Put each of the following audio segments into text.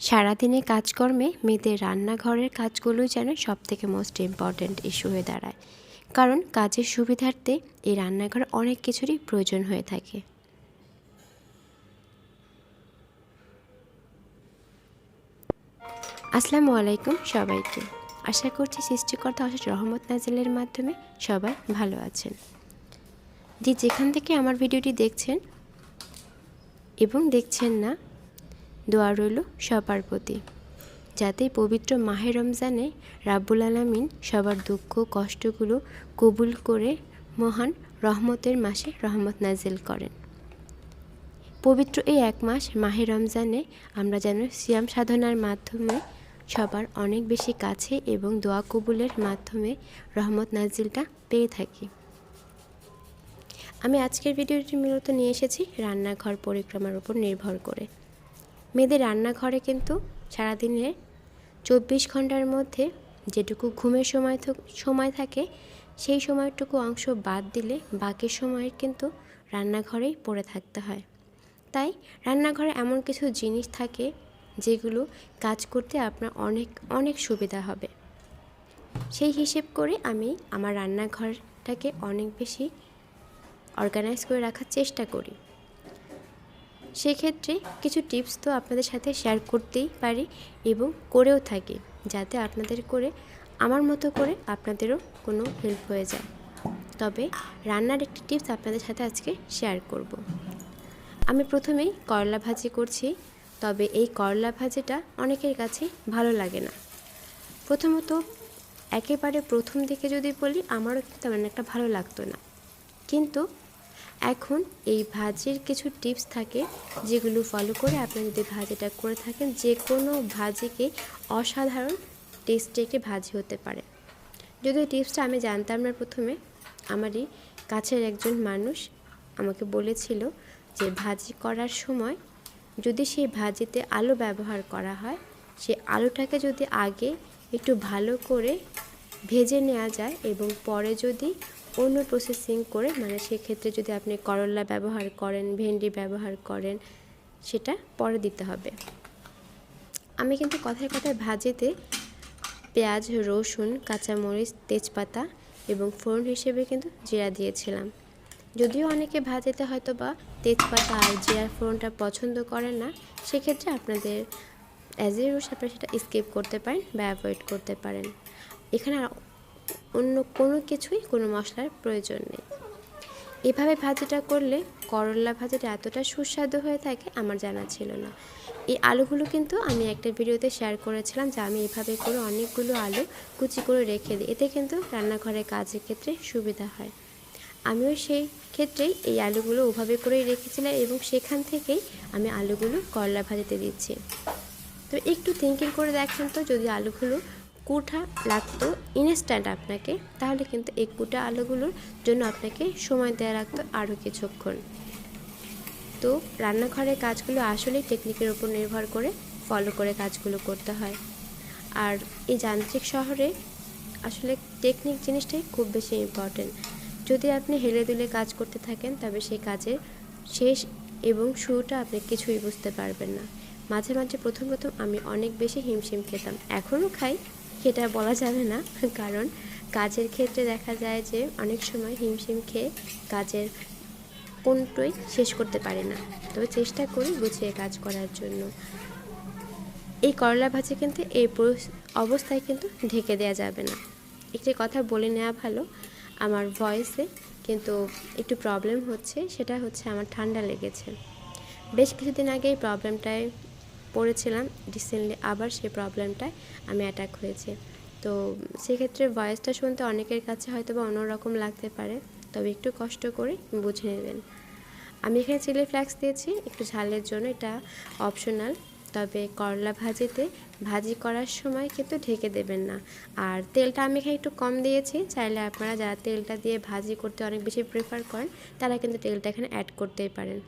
সারাদিনে কাজকর্মে মেয়েদের রান্নাঘরের কাজগুলো যেন সব থেকে মোস্ট ইম্পর্ট্যান্ট ইস্যু হয়ে দাঁড়ায়। কারণ কাজের সুবিধার্থে এই রান্নাঘর অনেক কিছুরই প্রয়োজন হয়ে থাকে। আসসালামু আলাইকুম সবাইকে। আশা করছি সৃষ্টিকর্তা অশেষ রহমত নাজিলের মাধ্যমে সবাই ভালো আছেন। যে যেখান থেকে আমার ভিডিওটি দেখছেন এবং দেখছেন না দোয়া রইল সবার প্রতি। যাতে পবিত্র মাহে রমজানে রাব্বুল আলামিন সবার দুঃখ, কষ্টগুলো কবুল করে মহান রহমতের মাসে রহমত নাজিল করেন। পবিত্র এই এক মাস মাহে রমজানে আমরা যেন সিয়াম সাধনার মাধ্যমে সবার অনেক বেশি কাছে এবং দোয়া কবুলের মাধ্যমে রহমত নাজিলটা পেয়ে থাকি। আমি আজকের ভিডিওটি মূলত নিয়ে এসেছি রান্নাঘর পরিক্রমার উপর নির্ভর করে। মেয়েদের রান্নাঘরে কিন্তু সারাদিনে চব্বিশ ঘণ্টার মধ্যে যেটুকু ঘুমের সময় সময় থাকে, সেই সময়টুকু অংশ বাদ দিলে বাকি সময়ের কিন্তু রান্নাঘরেই পড়ে থাকতে হয়। তাই রান্নাঘরে এমন কিছু জিনিস থাকে যেগুলো কাজ করতে আপনার অনেক অনেক সুবিধা হবে। সেই হিসেব করে আমি আমার রান্নাঘরটাকে অনেক বেশি অর্গানাইজ করে রাখার চেষ্টা করি। সেক্ষেত্রে কিছু টিপস তো আপনাদের সাথে শেয়ার করতেই পারি এবং করেও থাকি, যাতে আপনাদের করে, আমার মতো করে আপনাদেরও কোনো হেল্প হয়ে যায়। তবে রান্নার একটি টিপস আপনাদের সাথে আজকে শেয়ার করব। আমি প্রথমেই করলা ভাজি করছি, তবে এই করলা ভাজিটা অনেকের কাছে ভালো লাগে না। প্রথমত, একেবারে প্রথম দিকে যদি বলি, আমারও কিন্তু তেমন একটা ভালো লাগতো না। কিন্তু এখন এই ভাজির কিছু টিপস থাকে যেগুলো ফলো করে আপনি যদি ভাজিটা করে থাকেন, যে কোনো ভাজিকে অসাধারণ টেস্টে একটি ভাজি হতে পারে। যদিও টিপসটা আমি জানতাম না প্রথমে, আমারই কাছের একজন মানুষ আমাকে বলেছিল যে ভাজি করার সময় যদি সেই ভাজিতে আলু ব্যবহার করা হয়, সে আলুটাকে যদি আগে একটু ভালো করে ভেজে নেওয়া যায় এবং পরে যদি অন্য প্রসেসিং করে মানে সেক্ষেত্রে যদি আপনি করলা ব্যবহার করেন ভেন্ডি ব্যবহার করেন, সেটা পরে দিতে হবে। আমি কিন্তু কথায় কথায় ভাজিতে পেঁয়াজ, রসুন, কাঁচামরিচ, তেজপাতা এবং ফোড়ন হিসেবে কিন্তু জিরা দিয়েছিলাম। যদিও অনেকে ভাজিতে হয়তো বা তেজপাতা আর জিরার ফোড়নটা পছন্দ করেন না, সেক্ষেত্রে আপনাদের অ্যাজ এ রুস আপনারা সেটা স্কিপ করতে পারেন বা অ্যাভয়েড করতে পারেন। এখানে অন্য কোনো কিছুই কোনো মশলার প্রয়োজন নেই। এভাবে ভাজিটা করলে করলা ভাজিটা এতটা সুস্বাদু হয়ে থাকে আমার জানা ছিল না। এই আলুগুলো কিন্তু আমি একটা ভিডিওতে শেয়ার করেছিলাম যে আমি এভাবে করে অনেকগুলো আলু কুচি করে রেখে দিই। এতে কিন্তু রান্নাঘরে কাজের ক্ষেত্রে সুবিধা হয়। আমিও সেই ক্ষেত্রেই এই আলুগুলো ওভাবে করেই রেখেছিলাম এবং সেখান থেকেই আমি আলুগুলো করলা ভাজিতে দিচ্ছি। তো একটু থিঙ্কিং করে দেখেন তো যদি আলুগুলো কুঠা লাগতো ইনস্ট্যান্ট আপনাকে, তাহলে কিন্তু এই কুটা আলুগুলোর জন্য আপনাকে সময় দেওয়া রাখতো আরও কিছুক্ষণ। তো রান্নাঘরের কাজগুলো আসলেই টেকনিকের উপর নির্ভর করে ফলো করে কাজগুলো করতে হয়। আর এই যান্ত্রিক শহরে আসলে টেকনিক জিনিসটাই খুব বেশি ইম্পর্টেন্ট যদি আপনি হেলে দুলে কাজ করতে থাকেন, তবে সেই কাজের শেষ এবং শুরুটা আপনি কিছুই বুঝতে পারবেন না। মাঝে মাঝে প্রথম প্রথম আমি অনেক বেশি হিমশিম খেতাম, এখনও খাই। সেটা বলা যাবে না, কারণ কাজের ক্ষেত্রে দেখা যায় যে অনেক সময় হিমশিম খেয়ে কাজের কোনটাই শেষ করতে পারে না। তবে চেষ্টা করি গুছিয়ে কাজ করার জন্য। এই করলা ভাজি কিন্তু এই অবস্থায় কিন্তু ঢেকে দেওয়া যাবে না। একটি কথা বলে নেওয়া ভালো, আমার ভয়েসে কিন্তু একটু প্রবলেম হচ্ছে, সেটা হচ্ছে আমার ঠান্ডা লেগেছে। বেশ কিছুদিন আগে এই প্রবলেমটায় পড়েছিলাম রিসেন্টলি আবার সেই প্রবলেমটায় আমি অ্যাটাক হয়েছে। তো সেক্ষেত্রে ভয়েসটা শুনতে অনেকের কাছে হয়তো বা অন্যরকম লাগতে পারে, তবে একটু কষ্ট করে বুঝে নেবেন। আমি এখানে চিলি ফ্লেক্স দিয়েছি, একটু ঝালের জন্য, এটা অপশনাল তবে করলা ভাজিতে ভাজি করার সময় কিন্তু ঢেকে দেবেন না। আর তেলটা আমি এখানে একটু কম দিয়েছি, চাইলে আপনারা যারা তেলটা দিয়ে ভাজি করতে অনেক বেশি প্রেফার করেন, তারা কিন্তু তেলটা এখানে অ্যাড করতেই পারেন।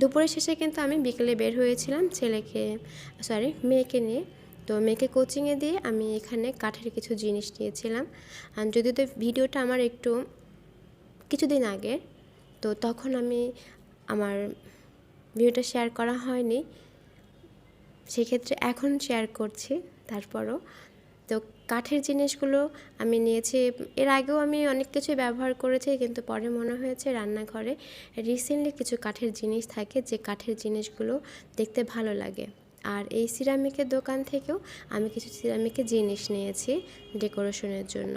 দুপুরের শেষে কিন্তু আমি বিকেলে বের হয়েছিলাম ছেলেকে সরি মেয়েকে নিয়ে। তো মেয়েকে কোচিংয়ে দিয়ে আমি এখানে কাঠের কিছু জিনিস নিয়েছিলাম। আর যদি তো ভিডিওটা আমার একটু কিছুদিন আগে, তো তখন আমি আমার ভিডিওটা শেয়ার করা হয়নি। সেক্ষেত্রে এখন শেয়ার করছি, তারপরও তো কাঠের জিনিসগুলো আমি নিয়েছি। এর আগেও আমি অনেক কিছু ব্যবহার করেছি, কিন্তু পরে মনে হয়েছে রান্নাঘরে রিসেন্টলি কিছু কাঠের জিনিস থাকে, যে কাঠের জিনিসগুলো দেখতে ভালো লাগে। আর এই সিরামিকের দোকান থেকেও আমি কিছু সিরামিকের জিনিস নিয়েছি ডেকোরেশনের জন্য।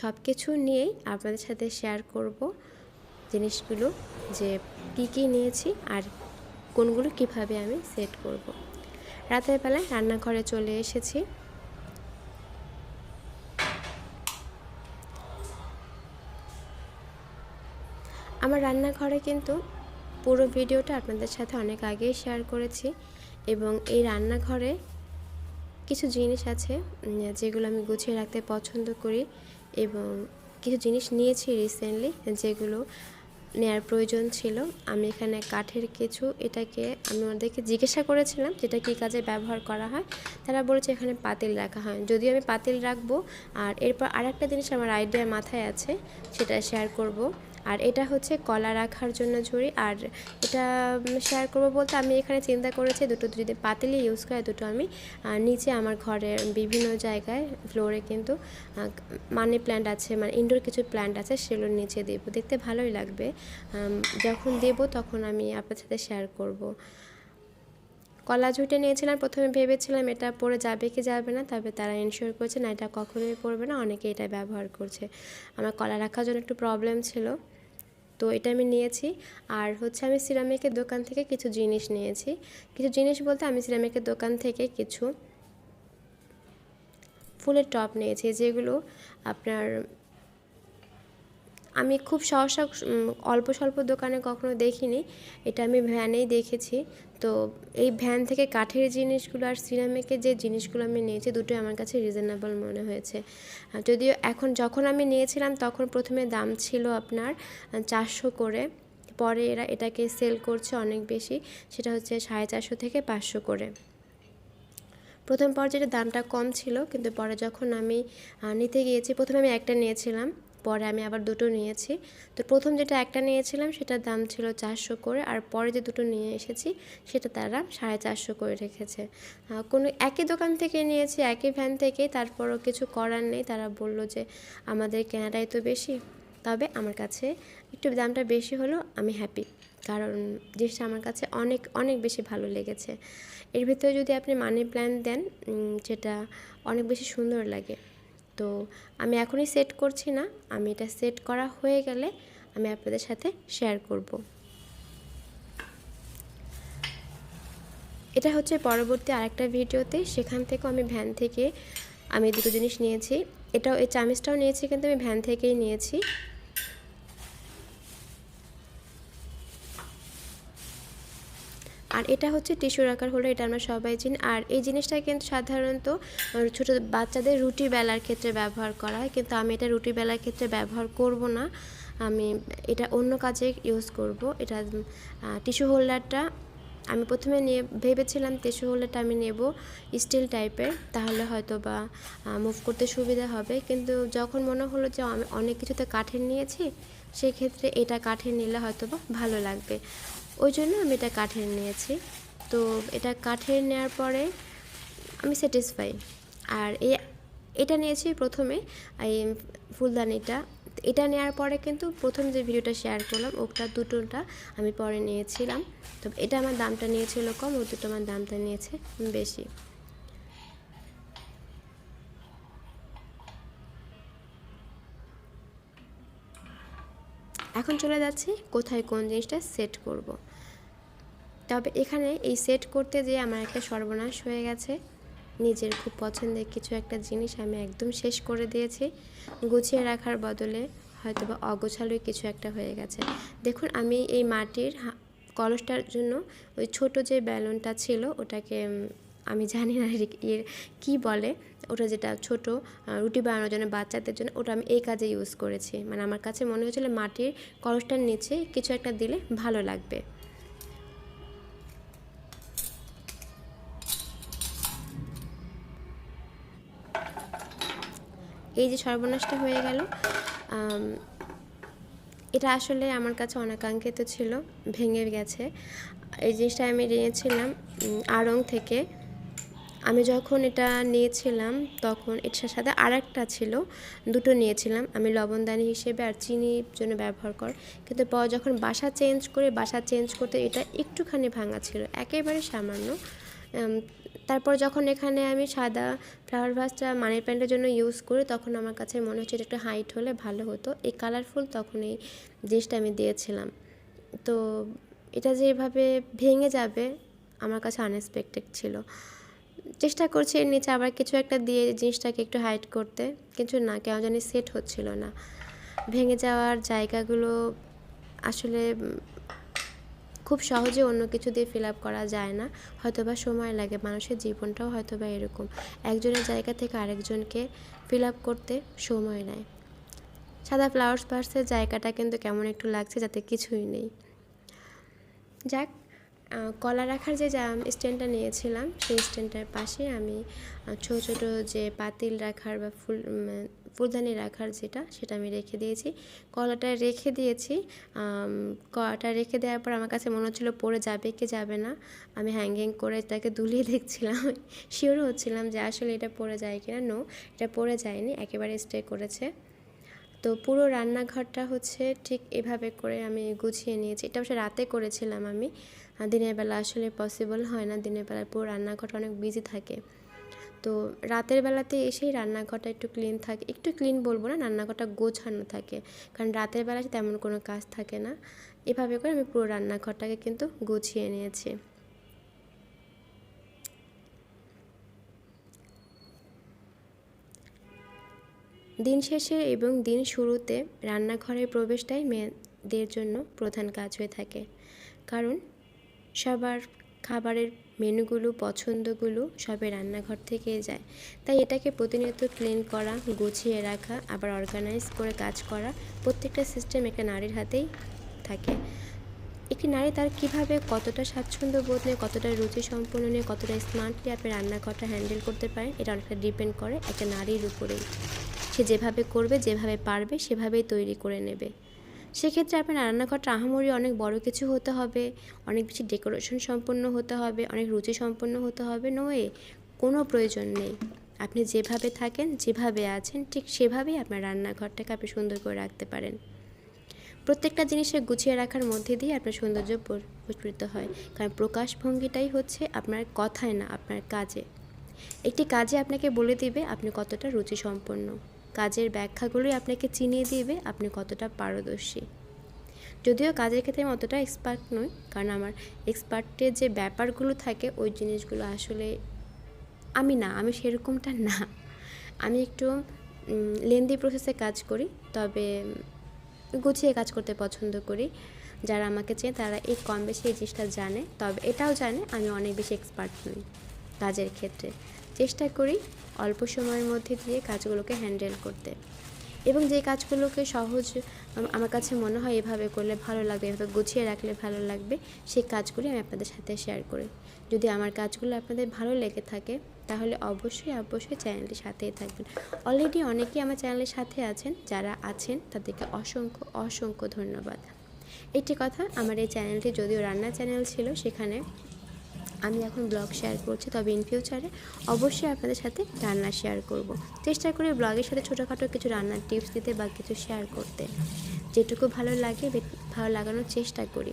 সব কিছু নিয়েই আপনাদের সাথে শেয়ার করব জিনিসগুলো, যে কী কী নিয়েছি আর কোনগুলো কীভাবে আমি সেট করব। রাতের বেলায় রান্নাঘরে চলে এসেছি। আমার রান্নাঘরে কিন্তু পুরো ভিডিওটা আপনাদের সাথে অনেক আগেই শেয়ার করেছি এবং এই রান্নাঘরে কিছু জিনিস আছে যেগুলো আমি গুছিয়ে রাখতে পছন্দ করি এবং কিছু জিনিস নিয়েছি রিসেন্টলি যেগুলো নেয়ার প্রয়োজন ছিল। আমি এখানে কাঠের কিছু এটাকে আমি ওদেরকে জিজ্ঞাসা করেছিলাম যেটা কী কাজে ব্যবহার করা হয়। তারা বলেছে এখানে পাতিল রাখা হয়। যদিও আমি পাতিল রাখব, আর এরপর আরেকটা জিনিস আমার আইডিয়া মাথায় আছে, সেটা শেয়ার করব। আর এটা হচ্ছে কলা রাখার জন্য ঝুড়ি। আর এটা শেয়ার করব বলতে আমি এখানে চিন্তা করেছি দুটো যদি পাতিলি ইউজ করে দুটো আমি নিচে আমার ঘরের বিভিন্ন জায়গায় ফ্লোরে কিন্তু মানি প্ল্যান্ট আছে মানে ইনডোর কিছু প্ল্যান্ট আছে সেগুলোর নিচে দেব। দেখতে ভালোই লাগবে। যখন দেব তখন আমি আপনার সাথে শেয়ার করব। কলা ঝুঁটে নিয়েছিলাম, প্রথমে ভেবেছিলাম এটা পরে যাবে কি যাবে না, তবে তারা ইনশিওর করছে না, এটা কখনোই পড়বে না, অনেকে এটা ব্যবহার করছে। আমার কলা রাখার জন্য একটু প্রবলেম ছিল। তো এটা আমি নিয়েছি। আর হচ্ছে আমি সিরামিকের দোকান থেকে কিছু জিনিস নিয়েছি। কিছু জিনিস বলতে আমি সিরামিকের দোকান থেকে কিছু ফুলের টপ নিয়েছি, যেগুলো আপনার আমি খুব সহসা অল্প স্বল্প দোকানে কখনো দেখিনি। এটা আমি ভ্যানেই দেখেছি। তো এই ভ্যান থেকে কাঠের জিনিসগুলো আর সিরামিকের যে জিনিসগুলো আমি নিয়েছি দুটোই আমার কাছে রিজনেবল মনে হয়েছে। যদিও এখন যখন আমি নিয়েছিলাম তখন প্রথমে দাম ছিল আপনার চারশো করে। পরে এরা এটাকে সেল করছে অনেক বেশি, সেটা হচ্ছে সাড়ে চারশো থেকে পাঁচশো করে। প্রথম পর্যায়ে দামটা কম ছিল, কিন্তু পরে যখন আমি নিতে গিয়েছি, প্রথমে আমি একটা নিয়েছিলাম। পরে আমি আবার দুটো নিয়েছি। তো প্রথম যেটা একটা নিয়েছিলাম সেটার দাম ছিল চারশো করে আর পরে যে দুটো নিয়ে এসেছি সেটা তারা সাড়ে চারশো করে রেখেছে। কোনো একই দোকান থেকে নিয়েছি, একই ভ্যান থেকে, তারপরও কিছু করার নেই। তারা বলল যে, আমাদের কেনাটাই তো বেশি, তবে আমার কাছে একটু দামটা বেশি হলো আমি হ্যাপি কারণ জিনিসটা আমার কাছে অনেক অনেক বেশি ভালো লেগেছে। এর ভিতরে যদি আপনি মানি প্ল্যান দেন যেটা অনেক বেশি সুন্দর লাগে তো আমি এখনই সেট করছি না। আমি এটা সেট করা হয়ে গেলে আমি আপনাদের সাথে শেয়ার করব। এটা হচ্ছে পরবর্তী আরেকটা ভিডিওতে। সেখান থেকেও আমি ভ্যান থেকে আমি দুটো জিনিস নিয়েছি। এটাও, এই চামিচটাও নিয়েছি, কিন্তু আমি ভ্যান থেকেই নিয়েছি। আর এটা হচ্ছে টিস্যু রাখার হলো, এটা আমরা সবাই চিনি। আর এই জিনিসটা কিন্তু সাধারণত ছোটো বাচ্চাদের রুটি বেলার ক্ষেত্রে ব্যবহার করা হয়। কিন্তু আমি এটা রুটি বেলার ক্ষেত্রে ব্যবহার করব না। আমি এটা অন্য কাজে ইউজ করব। এটা টিস্যু হোল্ডারটা আমি প্রথমে নিয়ে, ভেবেছিলাম টিস্যু হোল্ডারটা আমি নেব স্টিল টাইপের তাহলে হয়তো বা মুভ করতে সুবিধা হবে। কিন্তু যখন মনে হলো যে আমি অনেক কিছুতে কাঠের নিয়েছি, সেক্ষেত্রে এটা কাঠের নিলে হয়তো বা ভালো লাগবে। ওই জন্য আমি এটা কাঠের নিয়েছি। তো এটা কাঠের নেওয়ার পরে আমি স্যাটিসফাই আর এই এটা নিয়েছি প্রথমে, এই ফুলদানিটা। এটা নেওয়ার পরে কিন্তু প্রথম যে ভিডিওটা শেয়ার করলাম, ওটা দুটোটা আমি পরে নিয়েছিলাম। তো এটা আমার দামটা নিয়েছিল কম, ও দুটো আমার দামটা নিয়েছে, বেশি। এখন চলে যাচ্ছি কোথায় কোন জিনিসটা সেট করব। তবে এখানে এই সেট করতে যেয়ে আমার একটা সর্বনাশ হয়ে গেছে। নিজের খুব পছন্দের কিছু একটা জিনিস আমি একদম শেষ করে দিয়েছি। গুছিয়ে রাখার বদলে হয়তো বা অগোছালোই কিছু একটা হয়ে গেছে। দেখুন, আমি এই মাটির কলসটার জন্য ওই ছোট যে ব্যালনটা ছিল ওটাকে আমি জানি না এর কী বলে, ওটা যেটা ছোট রুটি বানানোর জন্য বাচ্চাদের জন্য, ওটা আমি এই কাজে ইউজ করেছি। মানে আমার কাছে মনে হয়েছিল মাটির কলসটার নিচে কিছু একটা দিলে ভালো লাগবে। এই যে সর্বনাশটা হয়ে গেল এটা আসলে আমার কাছে অনাকাঙ্ক্ষিত ছিল, ভেঙে গেছে। এই জিনিসটা আমি নিয়েছিলাম আড়ং থেকে। আমি যখন এটা নিয়েছিলাম, তখন এটার সাথে আর একটা ছিল, দুটো নিয়েছিলাম। আমি লবণদানি হিসেবে আর চিনির জন্য ব্যবহার কর। কিন্তু পর যখন বাসা চেঞ্জ করে, বাসা চেঞ্জ করতে এটা একটুখানি ভাঙা ছিল, একেবারে সামান্য। তারপর যখন এখানে আমি সাদা ফ্লাওয়ার ভাসটা মানি প্যান্টের জন্য ইউজ করি, তখন আমার কাছে মনে হচ্ছে এটা একটু হাইট হলে ভালো হতো। এই কালারফুল তখন এই জিনিসটা আমি দিয়েছিলাম। তো এটা যে এভাবে ভেঙে যাবে, আমার কাছে আনএক্সপেক্টেড ছিল। চেষ্টা করছি এর নিচে আবার কিছু একটা দিয়ে জিনিসটাকে একটু হাইড করতে, কিন্তু না কেন জানি সেট হচ্ছিল না। ভেঙে যাওয়ার জায়গাগুলো আসলে খুব সহজে অন্য কিছু দিয়ে ফিল আপ করা যায় না। হয়তোবা সময় লাগে, মানুষের জীবনটাও হয়তো বা এরকম। একজনের জায়গা থেকে আরেকজনকে ফিল আপ করতে সময় নেয়। সাদা ফ্লাওয়ার্স পার্সের জায়গাটা কিন্তু কেমন একটু লাগছে যাতে কিছুই নেই। যাক কলা রাখার যে স্ট্যান্ডটা নিয়েছিলাম, সেই স্ট্যান্ডটার পাশে আমি ছোট ছোট যে পাতিল রাখার বা ফুল ফুলদানি রাখার যেটা, সেটা আমি রেখে দিয়েছি। কলাটা রেখে দিয়েছি কলাটা রেখে দেওয়ার পর আমার কাছে মনে হচ্ছিল পড়ে যাবে কি যাবে না। আমি হ্যাঙ্গিং করে এটাকে দুলিয়ে দেখছিলাম, শিওরও হচ্ছিলাম যে আসলে এটা পড়ে যায় কিনা। নো এটা পড়ে যায়নি, একেবারে স্টে করেছে। তো পুরো রান্নাঘরটা হচ্ছে ঠিক এভাবে করে আমি গুছিয়ে নিয়েছি। এটা অবশ্য রাতে করেছিলাম আমি দিনের বেলা আসলে পসিবল হয় না। দিনের বেলা পুরো রান্নাঘরটা অনেক বিজি থাকে। তো রাতের বেলাতে এসেই রান্নাঘরটা একটু ক্লিন থাকে। একটু ক্লিন বলব না, রান্নাঘরটা গোছানো থাকে। কারণ রাতের বেলাতে তেমন কোনো কাজ থাকে না। এভাবে করে আমি পুরো রান্নাঘরটাকে কিন্তু গুছিয়ে নিয়েছি। দিন শেষে এবং দিন শুরুতে রান্নাঘরের প্রবেশটাই মেয়েদের জন্য প্রধান কাজ হয়ে থাকে। কারণ সবার খাবারের মেনুগুলো, পছন্দগুলো সবে রান্নাঘর থেকে যায়। তাই এটাকে প্রতিনিয়ত ক্লিন করা, গুছিয়ে রাখা, আবার অর্গানাইজ করে কাজ করা প্রত্যেকটা সিস্টেম একটা নারীর হাতেই থাকে। একটি নারী তার কীভাবে কতটা স্বাচ্ছন্দ্য বোধ নিয়ে, কতটা রুচি সম্পন্ন নিয়ে, কতটা স্মার্টলি আপনি রান্নাঘরটা হ্যান্ডেল করতে পারেন, এটা অনেকটা ডিপেন্ড করে একটা নারীর উপরেই। সে যেভাবে করবে, যেভাবে পারবে, সেভাবেই তৈরি করে নেবে। সেক্ষেত্রে আপনার রান্নাঘরটা আহামরি অনেক বড় কিছু হতে হবে, অনেক বেশি ডেকোরেশন সম্পন্ন হতে হবে, অনেক রুচি সম্পন্ন হতে হবে নয় কোনো প্রয়োজন নেই। আপনি যেভাবে থাকেন, যেভাবে আছেন, ঠিক সেভাবেই আপনার রান্নাঘরটাকে আপনি সুন্দর করে রাখতে পারেন। প্রত্যেকটা জিনিসের গুছিয়ে রাখার মধ্যে দিয়ে আপনার সৌন্দর্য পর- প্রস্ফুটিত হয়। কারণ প্রকাশভঙ্গিটাই হচ্ছে আপনার কথায় না, আপনার কাজে। একটি কাজে আপনাকে বলে দিবে আপনি কতটা রুচি সম্পন্ন কাজের ব্যাখ্যাগুলোই আপনাকে চিনিয়ে দিবে আপনি কতটা পারদর্শী। যদিও কাজের ক্ষেত্রে আমি অতটা এক্সপার্ট নই, কারণ আমার এক্সপার্টের যে ব্যাপারগুলো থাকে ওই জিনিসগুলো আসলে আমি না, আমি সেরকমটা না। আমি একটু লেন্দি প্রসেসে কাজ করি, তবে গুছিয়ে কাজ করতে পছন্দ করি। যারা আমাকে চেয়ে তারা এই কম বেশি এই জিনিসটা জানে, তবে এটাও জানে আমি অনেক বেশি এক্সপার্ট নই কাজের ক্ষেত্রে। চেষ্টা করি অল্প সময়ের মধ্যে দিয়ে কাজগুলোকে হ্যান্ডেল করতে। এবং যে কাজগুলোকে সহজ আমার কাছে মনে হয় এভাবে করলে ভালো লাগবে, এভাবে গুছিয়ে রাখলে ভালো লাগবে, সেই কাজগুলি আমি আপনাদের সাথে শেয়ার করি। যদি আমার কাজগুলো আপনাদের ভালো লেগে থাকে, তাহলে অবশ্যই অবশ্যই চ্যানেলটির সাথেই থাকবেন। অলরেডি অনেকেই আমার চ্যানেলের সাথে আছেন, যারা আছেন, তাদেরকে অসংখ্য অসংখ্য ধন্যবাদ। একটি কথা, আমার এই চ্যানেলটি যদিও রান্নার চ্যানেল ছিল, সেখানে আমি এখন ব্লগ শেয়ার করছি, তবে ইন ফিউচারে অবশ্যই আপনাদের সাথে রান্না শেয়ার করব। চেষ্টা করি ব্লগের সাথে ছোটোখাটো কিছু রান্নার টিপস দিতে বা কিছু শেয়ার করতে। যেটুকু ভালো লাগে ভালো লাগানোর চেষ্টা করি।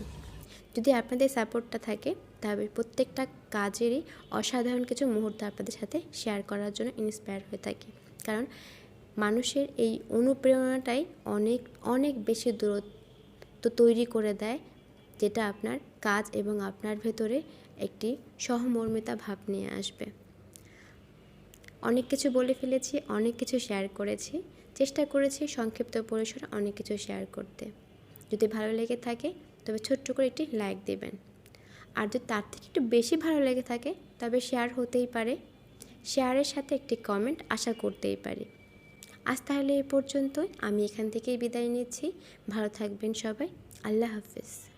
যদি আপনাদের সাপোর্টটা থাকে, তবে প্রত্যেকটা কাজেরই অসাধারণ কিছু মুহূর্ত আপনাদের সাথে শেয়ার করার জন্য ইন্সপায়ার হয়ে থাকি। কারণ মানুষের এই অনুপ্রেরণাটাই অনেক অনেক বেশি দূরত্ব তৈরি করে দেয়, যেটা আপনার কাজ এবং আপনার ভেতরে একটি সহমর্মিতা ভাব নিয়ে আসবে। অনেক কিছু বলে ফেলেছি, অনেক কিছু শেয়ার করেছি, চেষ্টা করেছি সংক্ষিপ্ত পরিসরে অনেক কিছু শেয়ার করতে। যদি ভালো লেগে থাকে, তবে ছোট্ট করে একটি লাইক দেবেন। আর যদি তার থেকে একটু বেশি ভালো লেগে থাকে, তবে শেয়ার হতেই পারে। শেয়ারের সাথে একটি কমেন্ট আশা করতেই পারি। আজ তাহলে এই পর্যন্তই। আমি এখান থেকেই বিদায় নিচ্ছি। ভালো থাকবেন সবাই। আল্লাহ হাফিজ।